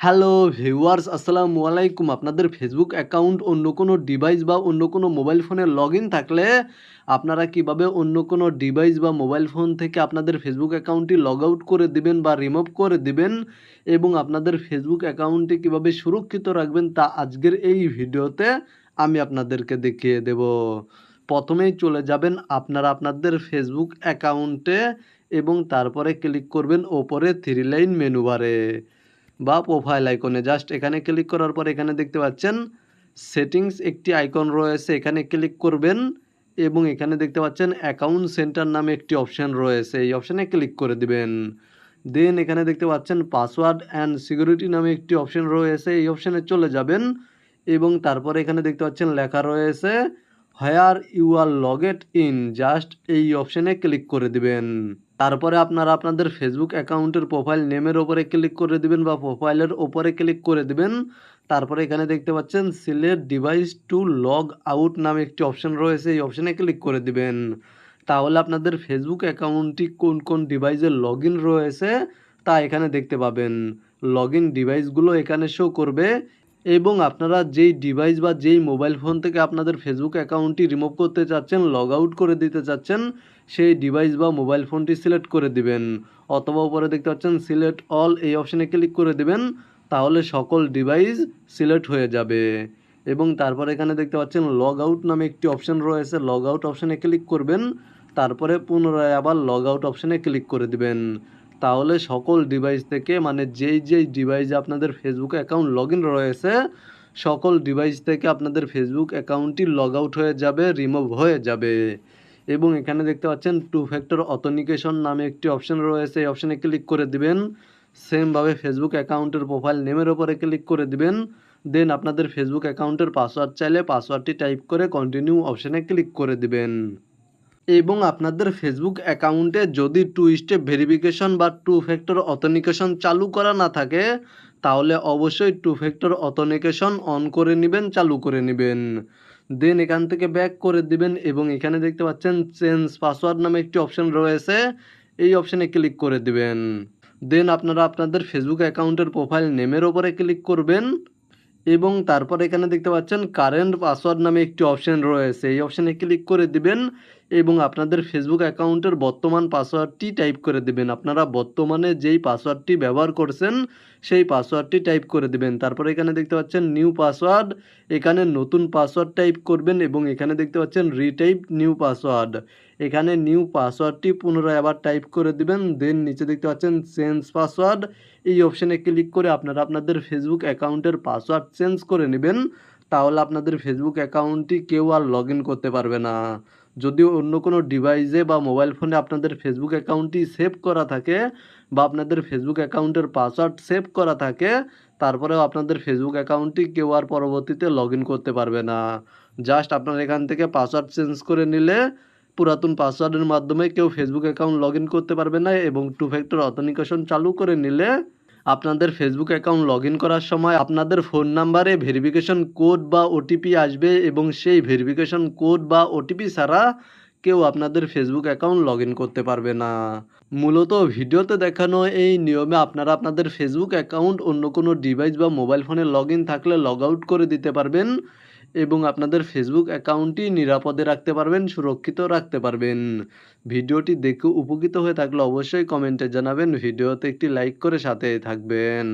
Hello viewers, আসসালামু আলাইকুম। আপনাদের ফেসবুক অ্যাকাউন্ট অন্য কোনো ডিভাইস বা অন্য কোনো মোবাইল ফোনে লগ থাকলে আপনারা কীভাবে অন্য কোনো ডিভাইস বা মোবাইল ফোন থেকে আপনাদের ফেসবুক অ্যাকাউন্টটি লগ আউট করে দিবেন বা রিমুভ করে দিবেন এবং আপনাদের ফেসবুক অ্যাকাউন্টটি কীভাবে সুরক্ষিত রাখবেন তা আজকের এই ভিডিওতে আমি আপনাদেরকে দেখিয়ে দেব। প্রথমেই চলে যাবেন আপনারা আপনাদের ফেসবুক অ্যাকাউন্টে এবং তারপরে ক্লিক করবেন ওপরে থ্রি লাইন মেনু বারে বা প্রোফাইল আইকনে জাস্ট এখানে ক্লিক করার পর এখানে দেখতে পাচ্ছেন সেটিংস একটি আইকন রয়েছে, এখানে ক্লিক করবেন এবং এখানে দেখতে পাচ্ছেন অ্যাকাউন্ট সেন্টার নামে একটি অপশান রয়েছে, এই অপশানে ক্লিক করে দিবেন। দেন এখানে দেখতে পাচ্ছেন পাসওয়ার্ড অ্যান্ড সিকিউরিটি নামে একটি অপশান রয়েছে, এই অপশানে চলে যাবেন এবং তারপরে এখানে দেখতে পাচ্ছেন লেখা রয়েছে where you are logged in just এই অপশানে ক্লিক করে দিবেন। তারপরে আপনারা আপনাদের ফেসবুক অ্যাকাউন্টের প্রোফাইল নেমের ওপরে ক্লিক করে দিবেন বা প্রোফাইলের ওপরে ক্লিক করে দিবেন। তারপরে এখানে দেখতে পাচ্ছেন select device to log out নামে একটি অপশান রয়েছে, এই অপশানে ক্লিক করে দিবেন। তাহলে আপনাদের ফেসবুক অ্যাকাউন্টটি কোন কোন ডিভাইসে লগ রয়েছে তা এখানে দেখতে পাবেন। লগ ইন ডিভাইসগুলো এখানে শো করবে। এবং আপনারা যেই ডিভাইস বা যেই মোবাইল ফোন থেকে আপনাদের ফেসবুক অ্যাকাউন্টটি রিমুভ করতে চাচ্ছেন লগ আউট করে দিতে চাচ্ছেন, সেই ডিভাইস বা মোবাইল ফোনটি সিলেক্ট করে দিবেন। অথবা উপরে দেখতে পাচ্ছেন সিলেক্ট অল এই অপশানে ক্লিক করে দিবেন, তাহলে সকল ডিভাইস সিলেক্ট হয়ে যাবে। এবং তারপর এখানে দেখতে পাচ্ছেন লগ আউট নামে একটি অপশান রয়েছে লগ আউট অপশানে ক্লিক করবেন, তারপরে পুনরায় আবার লগ আউট অপশানে ক্লিক করে দিবেন। তাহলে সকল ডিভাইস থেকে মানে যেই যেই ডিভাইসে আপনাদের ফেসবুক অ্যাকাউন্ট লগ রয়েছে, সকল ডিভাইস থেকে আপনাদের ফেসবুক অ্যাকাউন্টটি লগ আউট হয়ে যাবে রিমুভ হয়ে যাবে। এবং এখানে দেখতে পাচ্ছেন টু ফ্যাক্টর অথেন্টিকেশন নামে একটি অপশন রয়েছে, এই অপশানে ক্লিক করে দিবেন। সেমভাবে ফেসবুক অ্যাকাউন্টের প্রোফাইল নেমের ওপরে ক্লিক করে দিবেন। দেন আপনাদের ফেসবুক অ্যাকাউন্টের পাসওয়ার্ড চাইলে পাসওয়ার্ডটি টাইপ করে কন্টিনিউ অপশানে ক্লিক করে দিবেন। এবং আপনাদের ফেসবুক অ্যাকাউন্টে যদি টু স্টেপ ভেরিফিকেশন বা টু ফ্যাক্টর অথেন্টিকেশন চালু করা না থাকে, তাহলে অবশ্যই টু ফ্যাক্টর অথেন্টিকেশন অন করে নেবেন, চালু করে নেবেন। দেন এখান থেকে ব্যাক করে দিবেন এবং এখানে দেখতে পাচ্ছেন চেঞ্জ পাসওয়ার্ড নামে একটি অপশন রয়েছে, এই অপশানে ক্লিক করে দিবেন। দেন আপনারা আপনাদের ফেসবুক অ্যাকাউন্টের প্রোফাইল নেমের ওপরে ক্লিক করবেন এবং তারপর এখানে দেখতে পাচ্ছেন কারেন্ট পাসওয়ার্ড নামে একটি অপশন রয়েছে, এই অপশানে ক্লিক করে দিবেন। এবং আপনাদের ফেসবুক অ্যাকাউন্টের বর্তমান পাসওয়ার্ডটি টাইপ করে দেবেন। আপনারা বর্তমানে যেই পাসওয়ার্ডটি ব্যবহার করছেন, সেই পাসওয়ার্ডটি টাইপ করে দেবেন। তারপর এখানে দেখতে পাচ্ছেন নিউ পাসওয়ার্ড এখানে নতুন পাসওয়ার্ড টাইপ করবেন এবং এখানে দেখতে পাচ্ছেন রিটাইপ নিউ পাসওয়ার্ড এখানে নিউ পাসওয়ার্ডটি পুনরায় আবার টাইপ করে দিবেন দেন নিচে দেখতে পাচ্ছেন চেঞ্জ পাসওয়ার্ড এই অপশানে ক্লিক করে আপনারা আপনাদের ফেসবুক অ্যাকাউন্টের পাসওয়ার্ড চেঞ্জ করে নেবেন, তাহলে আপনাদের ফেসবুক অ্যাকাউন্টটি কেউ আর লগ করতে পারবে না। যদি অন্য কোনো ডিভাইসে বা মোবাইল ফোনে আপনাদের ফেসবুক অ্যাকাউন্টটি সেভ করা থাকে বা আপনাদের ফেসবুক অ্যাকাউন্টের পাসওয়ার্ড সেভ করা থাকে, তারপরেও আপনাদের ফেসবুক অ্যাকাউন্টটি কেউ আর পরবর্তীতে লগ করতে পারবে না। জাস্ট আপনার এখান থেকে পাসওয়ার্ড চেঞ্জ করে নিলে পুরাতন পাসওয়ার্ডের মাধ্যমে কেউ ফেসবুক অ্যাকাউন্ট লগ করতে পারবে না এবং টু ফ্যাক্টর অথেন্টিকেশন চালু করে নিলে আপনাদের ফেসবুক অ্যাকাউন্ট লগ করার সময় আপনাদের ফোন নাম্বারে ভেরিফিকেশন কোড বা ওটিপি আসবে এবং সেই ভেরিফিকেশন কোড বা ওটিপি ছাড়া কেউ আপনাদের ফেসবুক অ্যাকাউন্ট লগ করতে পারবে না। মূলত ভিডিওতে দেখানো এই নিয়মে আপনারা আপনাদের ফেসবুক অ্যাকাউন্ট অন্য কোনো ডিভাইস বা মোবাইল ফোনে লগ থাকলে লগ আউট করে দিতে পারবেন। এবং আপনাদের ফেসবুক অ্যাকাউন্টটি নিরাপদে রাখতে পারবেন, সুরক্ষিত রাখতে পারবেন। ভিডিওটি দেখে উপকৃত হয়ে থাকলে অবশ্যই কমেন্টে জানাবেন, ভিডিওতে একটি লাইক করে সাথে থাকবেন।